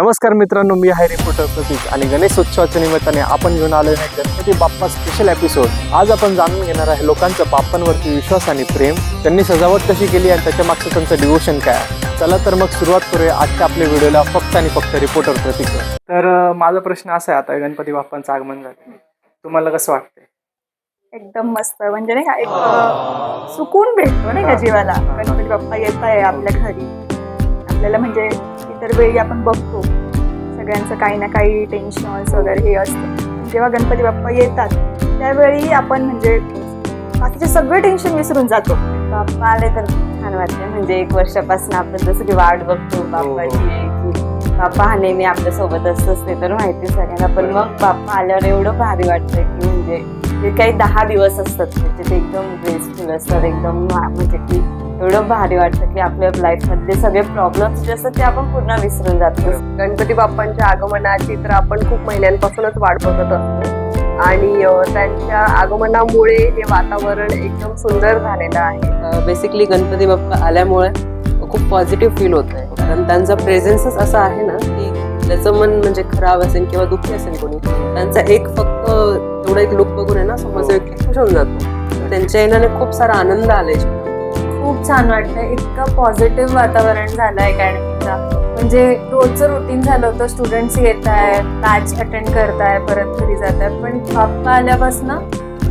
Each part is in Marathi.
नमस्कार मित्रांनो मी आहे रिपोर्टर प्रतीक आणि गणेशोत्सवाच्या निमित्ताने आपण घेऊन आलो आहे गणपती बाप्पा स्पेशल एपिसोड आज आपण जाणून घेणार आहे लोकांचा बाप्पांवरती विश्वास आणि प्रेम. त्यांनी सजावट कशी केली आणि त्याच्या मागचं त्यांचं डिवोशन काय चला तर मग सुरुवात करूया आजच्या आपल्या व्हिडिओला फक्त आणि फक्त रिपोर्टर प्रतीक. तर माझा प्रश्न असा आहे आता गणपती बाप्पांचं आगमन झालं. तुम्हाला कसं वाटतंय? एकदम मस्त. म्हणजे नाही का एक सुकून भेटतो नाही का जीवाला. गणपती बाप्पा येत आहे आपल्या घरी. आपल्याला म्हणजे इतर वेळी आपण बघतो. सगळ्यांचं काही ना काही टेन्शन वगैरे हे असतं. जेव्हा गणपती बाप्पा येतात त्यावेळी आपण म्हणजे बाकीचे सगळे टेन्शन विसरून जातो. बाप्पा आले तर छान वाटते. म्हणजे एक वर्षापासून आपण जसं की वाट बघतो बाप्पाची की बाप्पा हा नेहमी आपल्यासोबत असतोच ते तर माहिती सगळ्यांना. पण मग बाप्पा आल्यावर एवढं भारी वाटतं की म्हणजे जे काही दहा दिवस असतात. म्हणजे ते एकदम ग्रेसफुल असतात एकदम म्हणजे की एवढं भारी वाटतं की आपल्या लाईफ मधले सगळे प्रॉब्लेम्स जे असतात ते आपण पूर्ण विसरून जातो गणपती बाप्पांच्या आगमनाची तर आपण खूप महिन्यांपासूनच वाट बघत असतो. आणि त्यांच्या आगमनामुळे हे वातावरण एकदम सुंदर झालेलं आहे. बेसिकली गणपती बाप्पा आल्यामुळे खूप पॉझिटिव्ह फील होत आहे कारण त्यांचा प्रेझेन्सच असा आहे ना की त्याचं मन म्हणजे खराब असेल किंवा दुःखी असेल कोणी त्यांचा एक फक्त तेवढा एक लुक बघून आहे ना समज की खुश होऊन जातो. त्यांच्या येण्याने खूप सारा आनंद आलाय. खूप छान वाटतं इतकं पॉझिटिव्ह वातावरण झालं अकॅडमीचा म्हणजे रोजचं रुटीन झालं होतं. स्टुडंट्स येत आहे बॅच अटेंड करताय परत घरी जात आहे पण बाप्पा आल्यापासून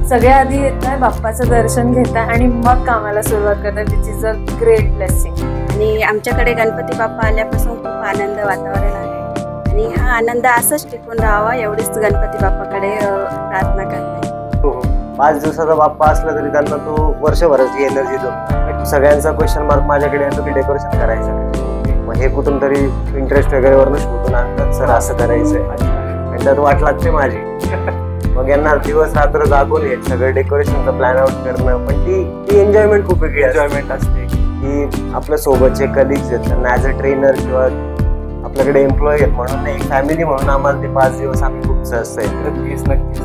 सगळ्या आधी येत आहे बाप्पाचं दर्शन घेत आहे आणि मग कामाला सुरुवात करताय which is a great blessing आणि आमच्याकडे गणपती बाप्पा आल्यापासून खूप आनंद वातावरण आहे. आणि हा आनंद असंच टिकून राहावा एवढीच गणपती बाप्पाकडे प्रार्थना करते. हो हो. पाच दिवसाचा बाप्पा असला तरी त्यांना तो वर्षभराची एनर्जी देतो सगळ्यांचा क्वेश्चन मार्क माझ्याकडे येतो की डेकोरेशन करायचं मग हे कुठून तरी इंटरेस्ट वगैरे वरनं शोधून आणतात सर असं करायचंय. आणि त्यात वाट लागते माझी. मग यांना दिवस रात्र जागून येत सगळं डेकोरेशनचं प्लॅन आउट करणं पण ती ती एन्जॉयमेंट खूप वेगळी असते. एन्जॉयमेंट असते. की आपल्या सोबतचे कलिग्स आहेत त्यांना ऍज अ ट्रेनर किंवा आपल्याकडे एम्प्लॉई आहेत म्हणून एक फॅमिली म्हणून आम्हाला ते पाच दिवस आम्ही खूप सहज आहे नक्कीच नक्कीच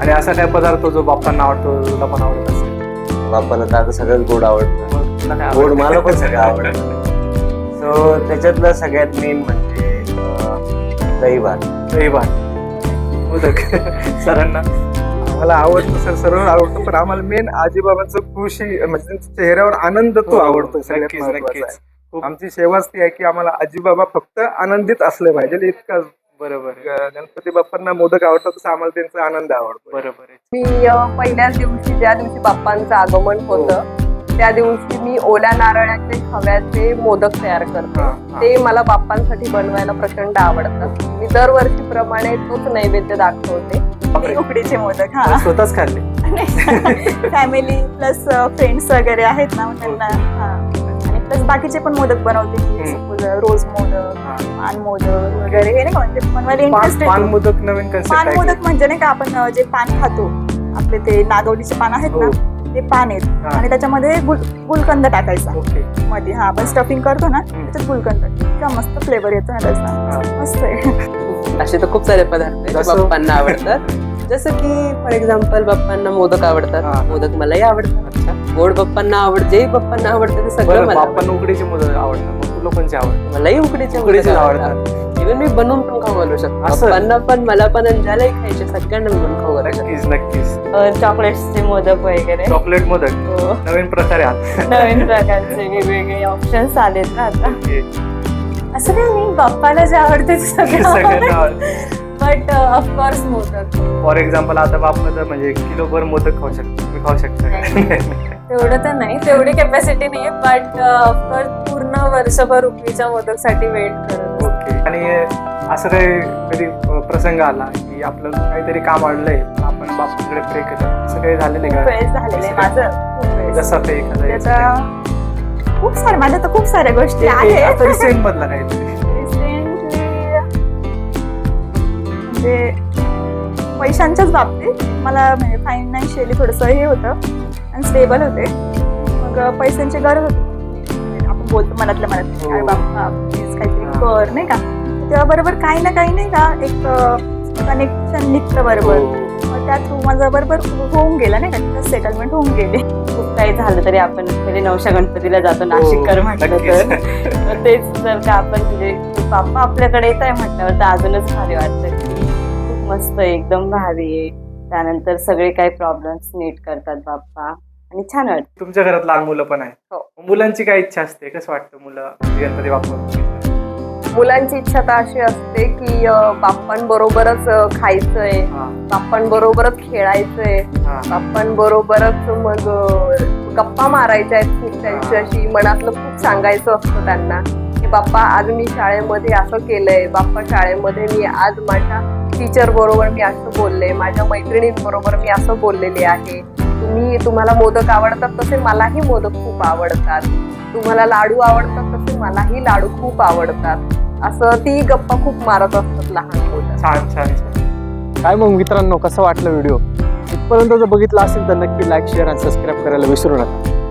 आणि असा काय पदार्थ जो बाप्पांना आवडतो तुला पण आवडत असेल. बाप्पाला तर आता सगळंच गोड आवडतं. गोड आवडतं? मला पण सगळं आवडतं. सो त्याच्यातलं सगळ्यात मेन म्हणजे दही भात दही भात मोदक. सरांना. मला आवडतं सर सर्व आवडतं पण आम्हाला मेन आजीबाबांचं खुशी म्हणजे त्यांच्या चेहऱ्यावर आनंद तो आवडतो सगळ्यात हो, नक्कीच. आहे. आमची सेवाच ती आहे की आम्हाला आजीबाबा फक्त आनंदित असले पाहिजे इतका बरोबर. गणपती बाप्पांना मोदक आवडतात तसं आम्हाला त्यांचा आनंद आवडतो. बरोबर आहे. मी अ, पहिल्याच दिवशी ज्या दिवशी बाप्पांचं आगमन होतं त्या दिवशी मी ओल्या नारळाचे खव्याचे मोदक तयार करते. हा, हा. ते मला बाप्पांसाठी बनवायला प्रचंड आवडतं मी दरवर्षीप्रमाणे तोच नैवेद्य दाखवते. बापरे. उकडीचे मोदक हा. स्वतःच खाल्ले. फॅमिली प्लस फ्रेंड्स वगैरे आहेत ना मग त्यांना हा. आणि प्लस बाकीचे पण मोदक बनवते हम्म. रोज मोदक हा. पान मोदक वगैरे हे नाही का म्हणजे इंटरेस्ट पान मोदक नवीन पान कन्सेप्ट मोदक म्हणजे नाही का आपण अं, जे पान खातो आपले ते नागवडीचे पान आहेत ना ते पान आहेत. हा. आणि त्याच्यामध्ये गुल गुलकंद टाकायचा. ओके. मध्ये हा आपण स्टफिंग करतो ना त्याच्यात गुलकंद. इतका मस्त फ्लेवर येतो ना त्याचा. मस्त आहे. असे तर खूप सारे पदार्थ आहेत जे जसं? बाप्पांना आवडतात. जसं की फॉर एक्झाम्पल बाप्पांना मोदक हा. आवडतात मोदक मलाही आवडतात. अच्छा. गोड बाप्पांना आवड जे बाप्पांना आवडतं ते सगळं मला आवडतं. बाप्पांना उकडीचे मोदक आवडतात मग तुला कोणचे आवडतात मलाही उकडीचे उकडीचे आवडतात. इव्हन मी बनवून पण खाऊ घालू शकतो? बाप्पांना पण मला पण आणि ज्यालाही खायचे सगळ्यांना बनवून खाऊ घालू नक्कीच नक्कीच. चॉकलेट्सचे मोदक वगैरे. चॉकलेट मोदक हो. नवीन प्रकारे आहात. नवीन प्रकारचे वेगवेगळे ऑप्शन्स आलेत ना आता. असं काही नाही बाप्पाला जे आवडते ते सगळ्यांना सगळं आवडतं. But of course modak for example आता बाप्पा म्हणजे किलोभर मोदक खाऊ शकतो मी खाऊ शकतो तेवढं तर नाही तेवढी कॅपॅसिटी नाही बट ऑफकोर्स पूर्ण वर्षभर उकडीच्या मोदकसाठी वेट करत. ओके. आणि असं काही कधी प्रसंग आला की आपलं काहीतरी काम अडलंय पण आपण बाप्पाकडे प्रे करतो? असं काही झालेलं खूप का वेळेस झालेलं आहे माझं. जसं ते एखादा त्याचा खूप सारे माझ्या तर खूप साऱ्या गोष्टी आहेत. रिसेंट मधला काहीतरी Recently, म्हणजे पैशांच्याच बाबतीत मला म्हणजे फायनान्शियली थोडंसं हे होतं. अनस्टेबल होते मग पैशांची गरज होती म्हणजे आपण बोलतो मनातल्या मनात हो. प्लीज काहीतरी हा. कर नाही का तेव्हा बरोबर काही ना काही नाही का एक कनेक्शन निघतं बरोबर हो. मग त्या थ्रू माझं बरोबर होऊन गेलं नाही का सेटलमेंट होऊन गेले खूप काही झालं तरी आपण पहिले नवशा गणपतीला जातो नाशिककर म्हटलं. तर तेच जर का आपण म्हणजे बाप्पा आपल्याकडे येत आहे म्हटल्यावर तर अजूनच भारी वाटतं की खूप मस्त एकदम भारी आहे त्यानंतर सगळे काही प्रॉब्लेम्स नीट करतात बाप्पा आणि छान वाटतं. तुमच्या घरात लहान मुलं पण आहेत. हो. मुलांची काय इच्छा असते? कसं वाटतं मुलं गणपती बाप्पा मुलांची इच्छा तर अशी असते की बाप्पांबरोबरच खायचंय. बाप्पांबरोबरच खेळायचंय. बाप्पांबरोबरच मग गप्पा मारायच्या आहेत खूप त्यांच्याशी मनातलं खूप सांगायचं असतं त्यांना. की बाप्पा आज मी शाळेमध्ये असं केलंय. बाप्पा शाळेमध्ये मी आज माझ्या टीचर बरोबर मी असं बोलले. माझ्या मैत्रिणींबरोबर मी असं बोललेले आहे. तुम्ही तुम्हाला मोदक आवडतात तसे मलाही मोदक खूप आवडतात. तुम्हाला लाडू आवडतात तसे मलाही लाडू खूप आवडतात. असं ती गप्पा खूप मारत असतात लहान मुलं. छान छान छान. काय मग मित्रांनो कसं वाटलं व्हिडिओ? इथपर्यंत जर बघितला असेल तर नक्की लाईक शेअर आणि सबस्क्राईब करायला विसरू नका.